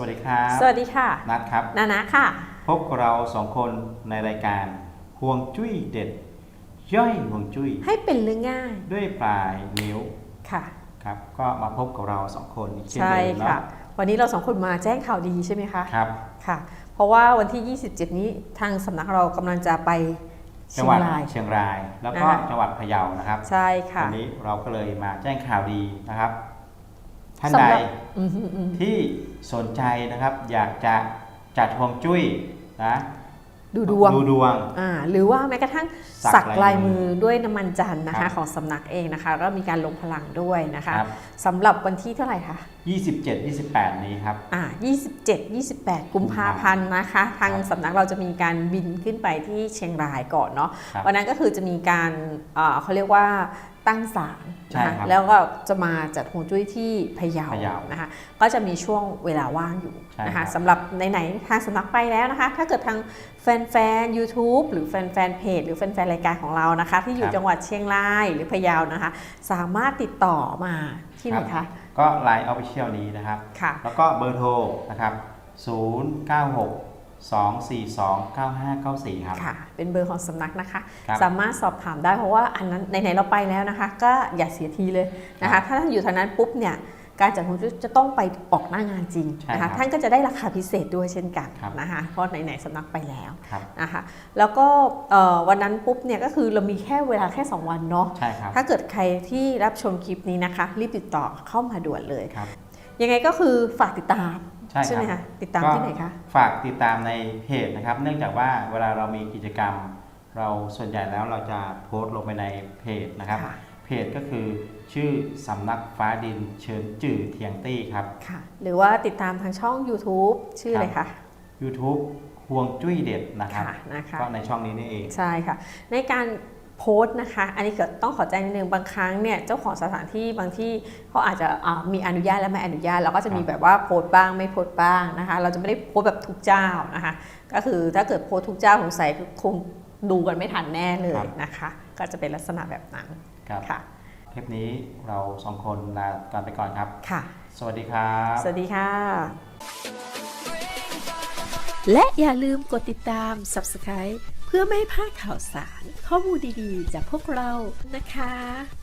วัสดีครับ สวัสดีค่ะ นัดครับ นานะค่ะ พบกับเราสองคนในรายการห่วงจุ้ยเด็ด ย่อยห่วงจุ้ย ให้เป็นเรื่องง่าย ด้วยปลายนิ้วค่ะ ครับ ก็มาพบกับเราสองคนอีกเช่นใช่เดิมค่ะเนาะวันนี้เราสองคนมาแจ้งข่าวดีใช่ไหมคะ ครับ ค่ะ เพราะว่าวันที่ 27 นี้ทางสำนักเรากำลังจะไปเชีจัยงงหวัดรายเชียงราย แล้วก็นะคะจังหวัดพะเยานะครับ ใช่ค่ะ วันนี้เราก็เลยมาแจ้งข่าวดีนะครับ ท่านสำใดหรับอืมอืมอืมที่สนใจนะครับ อยากจะจัดห่วงจุ้ยนะดูดวงดูดวงอ่าหรือว่าแม้กระทั่งสัสักกลาลายยมืมืออด้วยน้ำมันจันทร์นะครัคะบของสำนักเองนะคะ ก็มีการลงพลังด้วยนะคะครับสำหรับวันที่เท่าไหร่คะ 27 28 นี้ครับอ่า27 28 กุมภาพันธ์นะคะ ทางสำนักเราจะมีการบินขึ้นไปที่เชียงรายก่อนเนาะครับวันนั้นก็คือจะมีการเอ่อเขาเรียกว่า ตั้งศาลใช่นะคะครับแล้วก็จะมาจัดฮวงจุ้ยที่พะเยาพะเยานะคะก็จะมีช่วงเวลาว่างอยู่ใช่นะครัคะบ สำหรับไหนๆทางสำนักไปแล้วนะคะ ถ้าเกิดทางแฟนๆ YouTube หรือแฟนๆเพจหรือแฟนๆรายการของเรานะคะ ที่อยู่จังหวัดเชียงรายหรือพะเยานะคะ สามารถติดต่อมาที่ไหนคะก็ไลน์ออฟฟิเชียลนี้นะครับ ค่ะ แล้วก็เบอร์โทรนะครับ 096 242 9594 ครับ ค่ะ เป็นเบอร์ของสำนักนะคะ ครับสามารถสอบถามได้เพราะว่าอันนั้นไหนๆเราไปแล้วนะคะ ก็อย่าเสียทีเลยนะครัคะ บถ้าท่านอยู่ทางนั้นปุ๊บเนี่ยการจัดฮวงจุ้ยจะต้องไปออกหน้างานจริงใช่นะครัคะบท่านก็จะได้ราคาพิเศษด้วยเช่นกันครับ นะคะเพราะไหนๆสำนักไปแล้วครับ นะคะแล้วก็เอ่อวันนั้นปุ๊บเนี่ยก็คือเรามีแค่เวลาแค่ 2 วันเนาะใช่ครับ ถ้าเกิดใครที่รับชมคลิปนี้นะคะ รีบติดต่อเข้ามาด่วนเลย ครับ ยังไงก็คือฝากติดตามใช่ไหมครัคะบติดตามที่ไหนคะฝากติดตามในเพจนะครับ เนื่องจากว่าเวลาเรามีกิจกรรม เราส่วนใหญ่แล้วเราจะโพสต์ลงไปในเพจนะครับค่ะเพจก็คือชื่อสำนักฟ้าดินเชิญจื่อเทียงตี้ครับค่ะ หรือว่าติดตามทางช่อง YouTube ชื่ออะไรคะ YouTube ห่วงจุ้ยเด็ดนะครับค่ะนะคะก็ในช่องนี้นี่เองใช่ค่ะ ในการ โพสต์นะคะ อันนี้ก็ต้องขอแจ้งนิดนึงบางครั้งเนี่ยเจ้าของสถานที่บางที่เขาอาจจะอ่ามีอนุญาตและไม่อนุญาตเราก็จะมีครับแบบว่าโพสต์บ้างไม่โพสต์บ้างนะคะ เราจะไม่ได้โพสต์แบบทุกเจ้านะคะ ก็คือถ้าเกิดโพสต์ทุกเจ้าสงสัยคงดูกันไม่ทันแน่เลยนะคะ ก็จะเป็นลักษณะแบบนั้นครับค่ะคลิปนี้เราสองคนลากันไปก่อนครับค่ะ สวัสดีครับ สวัสดีค่ะ และอย่าลืมกดติดตาม Subscribe เพื่อไม่พลาดข่าวสารข้อมูลดีๆ จากพวกเรานะคะ